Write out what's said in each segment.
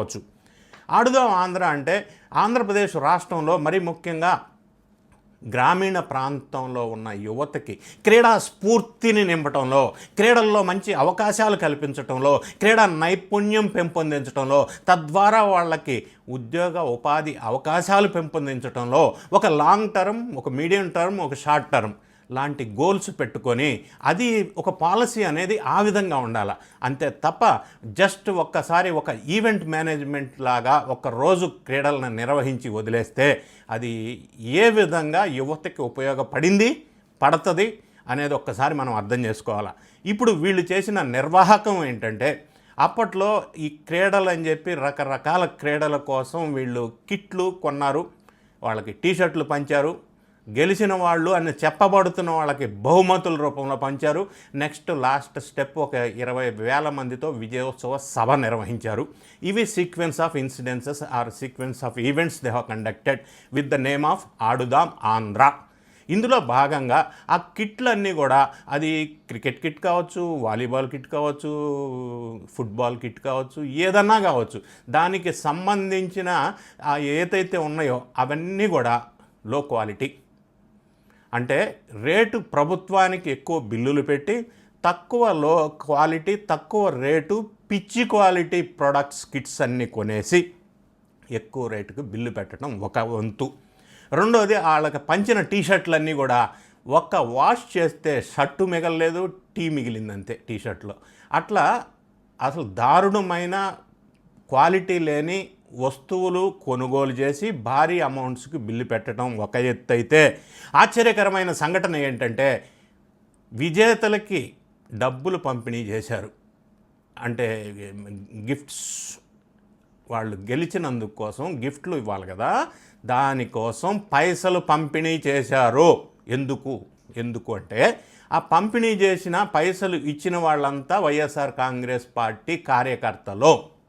చెప్పుకోవచ్చు ఆడుదాం ఆంధ్ర అంటే ఆంధ్రప్రదేశ్ రాష్ట్రంలో మరి ముఖ్యంగా గ్రామీణ ప్రాంతంలో ఉన్న యువతకి క్రీడా స్ఫూర్తిని నింపటంలో క్రీడల్లో మంచి అవకాశాలు కల్పించటంలో క్రీడా నైపుణ్యం పెంపొందించటంలో తద్వారా వాళ్ళకి ఉద్యోగ ఉపాధి అవకాశాలు పెంపొందించటంలో ఒక లాంగ్ టర్మ్ ఒక మీడియం టర్మ్ ఒక షార్ట్ టర్మ్. లాంటి గోల్స్ పెట్టుకొని అది ఒక పాలసీ అనేది ఆ విధంగా ఉండాలి. అంతే తప్ప జస్ట్ ఒక్కసారి ఒక ఈవెంట్ మేనేజ్మెంట్ లాగా ఒక రోజు క్రీడలను నిర్వహించి వదిలేస్తే అది ఏ విధంగా యువతకి ఉపయోగపడింది పడుతుంది అనేది ఒక్కసారి మనం అర్థం చేసుకోవాలి. ఇప్పుడు వీళ్ళు చేసిన నిర్వాహకం ఏంటంటే అప్పట్లో ఈ క్రీడలు అని చెప్పి రకరకాల క్రీడల కోసం వీళ్ళు కిట్లు కొన్నారు వాళ్ళకి టీషర్ట్లు పంచారు గెలిచిన వాళ్ళు అని చెప్పబడుతున్న వాళ్ళకి బహుమతుల రూపంలో పంచారు. నెక్స్ట్ లాస్ట్ స్టెప్ ఒక ఇరవై వేల మందితో విజయోత్సవ సభ నిర్వహించారు. ఇవి sequence of incidences or sequence of events they have conducted with the name of Aadudam Andhra ఇందులో భాగంగా ఆ కిట్లన్నీ కూడా అది క్రికెట్ కిట్ కావచ్చు వాలీబాల్ కిట్ కావచ్చు ఫుట్బాల్ కిట్ కావచ్చు ఏదన్నా కావచ్చు. దానికి సంబంధించిన ఏదైతే ఉన్నాయో అవన్నీ కూడా లో క్వాలిటీ అంటే రేటు ప్రభుత్వానికి ఎక్కువ బిల్లులు పెట్టి తక్కువ లో క్వాలిటీ తక్కువ రేటు పిచ్చి క్వాలిటీ ప్రొడక్ట్స్ కిట్స్ అన్నీ కొనేసి ఎక్కువ రేటుకు బిల్లు పెట్టడం ఒక వంతు. రెండోది వాళ్ళకి పంచిన టీషర్ట్లన్నీ కూడా ఒక్క వాష్ చేస్తే షర్టు మిగలలేదు టీ మిగిలిందంతే టీషర్ట్లో. అట్లా అసలు దారుణమైన క్వాలిటీ లేని వస్తువులు కొనుగోలు చేసి భారీ అమౌంట్స్కి బిల్లు పెట్టడం ఒక ఎత్తు అయితే ఆశ్చర్యకరమైన సంఘటన ఏంటంటే విజేతలకి డబ్బులు పంపిణీ చేశారు. అంటే గిఫ్ట్స్ వాళ్ళు గెలిచినందుకు కోసం గిఫ్ట్లు ఇవ్వాలి కదా దానికోసం పైసలు పంపిణీ చేశారు. ఎందుకు? ఎందుకు అంటే ఆ పంపిణీ చేసిన పైసలు ఇచ్చిన వాళ్ళంతా వైఎస్ఆర్ కాంగ్రెస్ పార్టీ కార్యకర్తలు.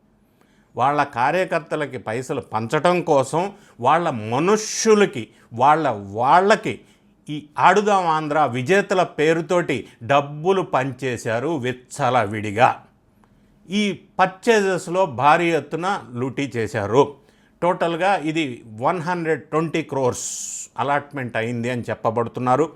వాళ్ళ కార్యకర్తలకి పైసలు పంచటం కోసం వాళ్ళ మనుష్యులకి వాళ్ళ వాళ్ళకి ఈ ఆడుదాం ఆంధ్ర విజేతల పేరుతోటి డబ్బులు పంచేశారు విచ్చల విడిగా ఈ పర్చేజెస్లో భారీ ఎత్తున లూటీ చేశారు. టోటల్గా ఇది one hundred twenty crores allotment అయింది అని చెప్పబడుతున్నారు.